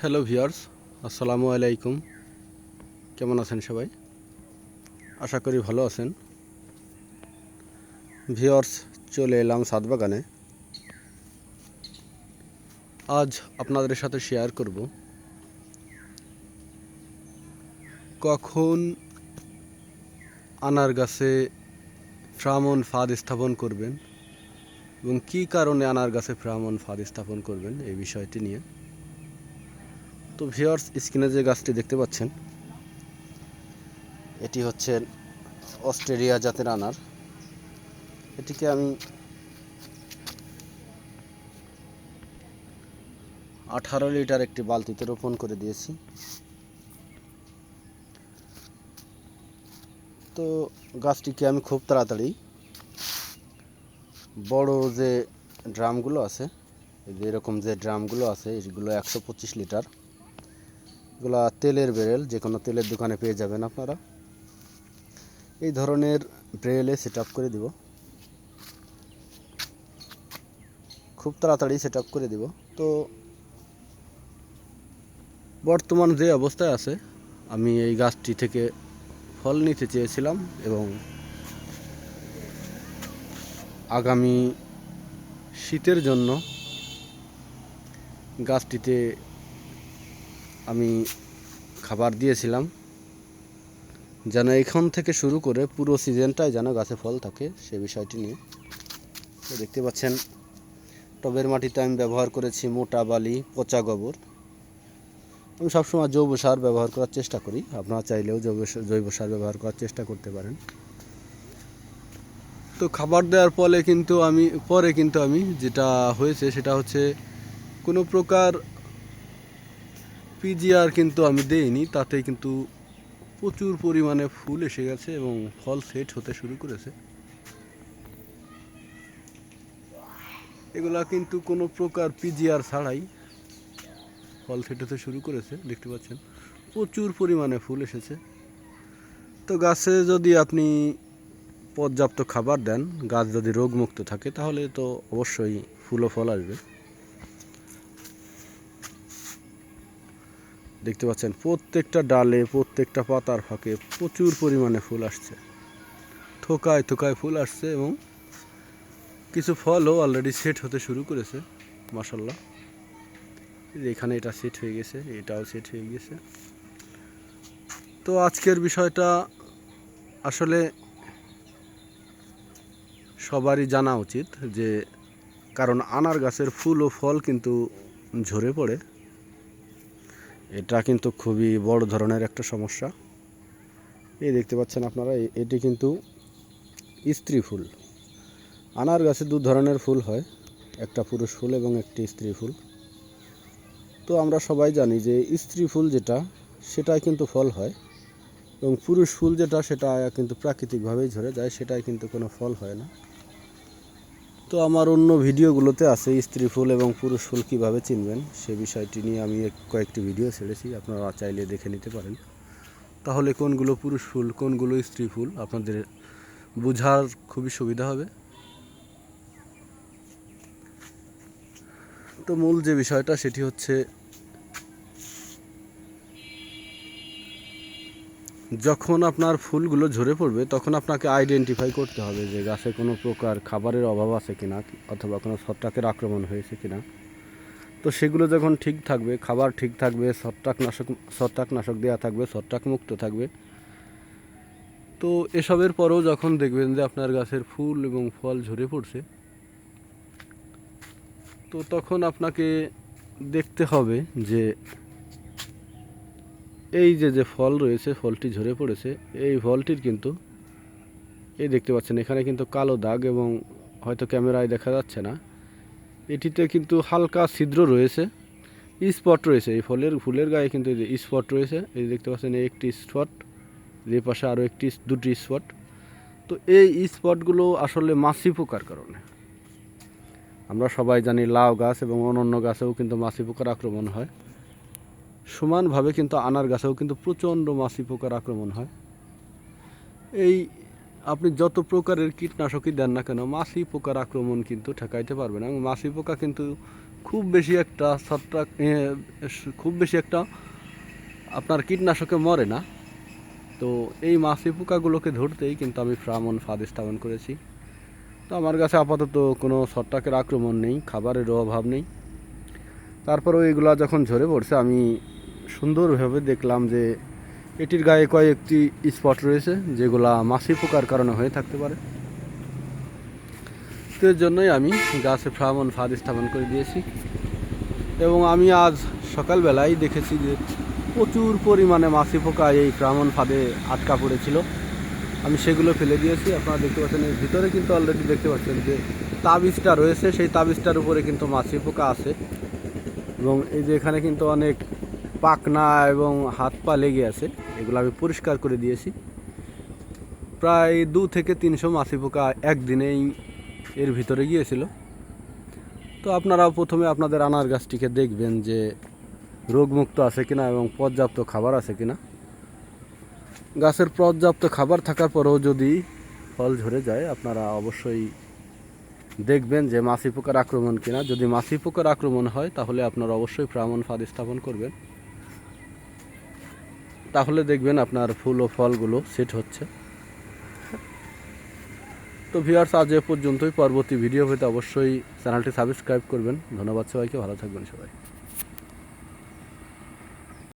Hello viewers আসসালামু আলাইকুম। কেমন আছেন সবাই? আশা করি ভালো আছেন। ভিউয়ার্স চলে এলাম সাত বাগানে আজ আপনাদের সাথে শেয়ার করব। কখন আনার গাছে ফ্রামন ফাঁদ স্থাপন করবেন এবং কী কারণে আনার গাছে ফ্রামন ফাঁদ স্থাপন করবেন এই বিষয়টি নিয়ে তো ভিওর্স স্ক্রিনে যে গাছটি দেখতে পাচ্ছেন, এটি হচ্ছে অস্ট্রেলিয়া জাতের আনার। এটিকে আমি আঠারো লিটার একটি বালতিতে রোপণ করে দিয়েছি। তো গাছটিকে আমি খুব তাড়াতাড়ি বড় যে ড্রামগুলো আছে এরকম যে ড্রামগুলো আছে, এগুলো একশো পঁচিশ লিটার এগুলা তেলের বেরেল যে কোনো তেলের দোকানে পেয়ে যাবেন আপনারা। এই ধরনের ব্রেলে সেট করে দিব। খুব তাড়াতাড়ি সেট করে দিব। তো, বর্তমান যে অবস্থায় আছে, আমি এই গাছটি থেকে ফল নিতে চেয়েছিলাম এবং আগামী শীতের জন্য গাছটিতে আমি খাবার দিয়েছিলাম। যেন এখান থেকে শুরু করে পুরো সিজনটাই যেন গাছে ফল থাকে সে বিষয়টি নিয়ে। তো দেখতে পাচ্ছেন, টবের মাটিতে আমি ব্যবহার করেছি মোটা বালি, পচা গোবর। আমি সবসময় জৈব সার ব্যবহার করার চেষ্টা করি। আপনারা চাইলেও জৈব জৈব সার ব্যবহার করার চেষ্টা করতে পারেন। তো খাবার দেওয়ার ফলে কিন্তু আমি, পরে কিন্তু আমি যেটা হয়েছে সেটা হচ্ছে কোনো প্রকার পিজিআর কিন্তু আমি দেইনি তাতে কিন্তু প্রচুর পরিমাণে ফুল এসে গেছে এবং ফল সেট হতে শুরু করেছে। এগুলা কিন্তু কোনো প্রকার পিজিআর ছাড়াই ফল সেট হতে শুরু করেছে, দেখতে পাচ্ছেন। প্রচুর পরিমাণে ফুল এসেছে। তো গাছে যদি আপনি পর্যাপ্ত খাবার দেন, গাছ যদি রোগমুক্ত থাকে, তাহলে তো অবশ্যই ফুল ও ফল আসবে। দেখতে পাচ্ছেন, প্রত্যেকটা ডালে, প্রত্যেকটা পাতার ফাঁকে প্রচুর পরিমাণে ফুল আসছে। থোকায় থোকায় ফুল আসছে এবং কিছু ফলও অলরেডি সেট হতে শুরু করেছে মাসাল্লাহ এখানে এটা সেট হয়ে গেছে, এটাও সেট হয়ে গেছে। তো আজকের বিষয়টা আসলে সবারই জানা উচিত যে, কারণ আনার গাছের ফুল ও ফল কিন্তু ঝরে পড়ে। এটা কিন্তু খুবই বড় ধরনের একটা সমস্যা। এই দেখতে পাচ্ছেন আপনারা এটি কিন্তু স্ত্রী ফুল। আনার গাছে দু ধরনের ফুল হয়, একটা পুরুষ ফুল এবং একটি স্ত্রী ফুল। তো আমরা সবাই জানি যে স্ত্রী ফুল যেটা সেটাই কিন্তু ফল হয় এবং পুরুষ ফুল যেটা, সেটা কিন্তু প্রাকৃতিকভাবেই ঝরে যায় সেটাই কিন্তু কোনো ফল হয় না। তো আমার অন্য ভিডিওগুলোতে আছে স্ত্রী ফুল এবং পুরুষ ফুল কীভাবে চিনবেন, সে বিষয়টি নিয়ে আমি কয়েকটি ভিডিও ছেড়েছি, আপনারা চাইলে দেখে নিতে পারেন। তাহলে কোনগুলো পুরুষ ফুল, কোনগুলো স্ত্রী ফুল, আপনাদের বোঝার খুবই সুবিধা হবে। তো মূল যে বিষয়টা, সেটি হচ্ছে যখন আপনার ফুলগুলো ঝরে পড়বে, তখন আপনাকে আইডেন্টিফাই করতে হবে যে গাছে কোনো প্রকার খাবারের অভাব আছে কিনা, অথবা কোনো ছত্রাকের আক্রমণ হয়েছে কিনা। তো সেগুলো যখন ঠিক থাকবে, খাবার ঠিক থাকবে, ছত্রাকনাশক ছত্রাকনাশক দেওয়া থাকবে ছত্রাক মুক্ত থাকবে, তো এসবের পরেও যখন দেখবেন যে আপনার গাছের ফুল এবং ফল ঝরে পড়ছে, তো তখন আপনাকে দেখতে হবে যে এই যে যে ফল রয়েছে, ফলটি ঝরে পড়েছে, এই ফলটির কিন্তু, এই দেখতে পাচ্ছেন, এখানে কিন্তু কালো দাগ এবং হয়তো ক্যামেরায় দেখা যাচ্ছে না। এটিতে কিন্তু হালকা ছিদ্র রয়েছে, স্পট রয়েছে। এই ফলের, ফুলের গায়ে কিন্তু এই যে স্পট রয়েছে, এই দেখতে পাচ্ছেন, এই একটি স্পট, যে পাশে আরও একটি, দুটি স্পট। তো এই স্পটগুলো আসলে মাছি পোকার কারণে। আমরা সবাই জানি, লাউ গাছ এবং অন্যান্য গাছেও কিন্তু মাছি পোকার আক্রমণ হয়। সমানভাবে কিন্তু আনার গাছেও কিন্তু প্রচণ্ড মাছি পোকার আক্রমণ হয়। এই আপনি যত প্রকারের কীটনাশকই দেন না কেন, মাছি পোকার আক্রমণ কিন্তু ঠেকাইতে পারবে না এবং মাছি পোকা কিন্তু খুব বেশি একটা ছত্রাক খুব বেশি একটা আপনার কীটনাশকে মরে না। তো এই মাছি পোকাগুলোকে ধরতেই কিন্তু আমি ফ্রামন ফাঁদ স্থাপন করেছি। তো আমার কাছে আপাতত কোনো ছত্রাকের আক্রমণ নেই, খাবারেরও অভাব নেই। তারপরেও এগুলা যখন ঝরে পড়ছে, আমি সুন্দরভাবে দেখলাম যে এটির গায়ে কয়েকটি স্পট রয়েছে যেগুলা মাছি পোকার কারণে হয়ে থাকতে পারে। তো এর জন্যই আমি গাছে ফ্রামন ফাঁদ স্থাপন করে দিয়েছি। এবং আমি আজ সকালবেলায় দেখেছি যে প্রচুর পরিমাণে মাছি পোকা এই ফ্রামন ফাঁদে আটকা পড়েছিল। আমি সেগুলো ফেলে দিয়েছি। আপনারা দেখতে পাচ্ছেন এর ভিতরে কিন্তু অলরেডি দেখতে পাচ্ছেন যে তাবিজটা রয়েছে। সেই তাবিজটার উপরে কিন্তু মাছি পোকা আছে। এবং এই যে এখানে কিন্তু অনেক পাকনা এবং হাত পা লেগে আছে, এগুলো আমি পরিষ্কার করে দিয়েছি। প্রায় দু থেকে তিনশো মাছি পোকা একদিনেই এর ভিতরে গিয়েছিল। তো আপনারাও প্রথমে আপনাদের আনার গাছটিকে দেখবেন যে রোগমুক্ত আছে কিনা এবং পর্যাপ্ত খাবার আছে কিনা। গাছের পর্যাপ্ত খাবার থাকার পরেও যদি ফল ঝরে যায়, আপনারা অবশ্যই দেখবেন যে মাছি পোকার আক্রমণ কিনা। যদি মাছি পোকার আক্রমণ হয়, তাহলে আপনারা অবশ্যই ফ্রামন ফাঁদ স্থাপন করবেন। তাহলে দেখবেন আপনার ফুল ও ফলগুলো সেট হচ্ছে। তো ভিউয়ার্স আজ এ পর্যন্তই। পরবর্তী ভিডিও পেতে অবশ্যই চ্যানেলটি সাবস্ক্রাইব করবেন। ধন্যবাদ সবাইকে। ভালো থাকবেন সবাই।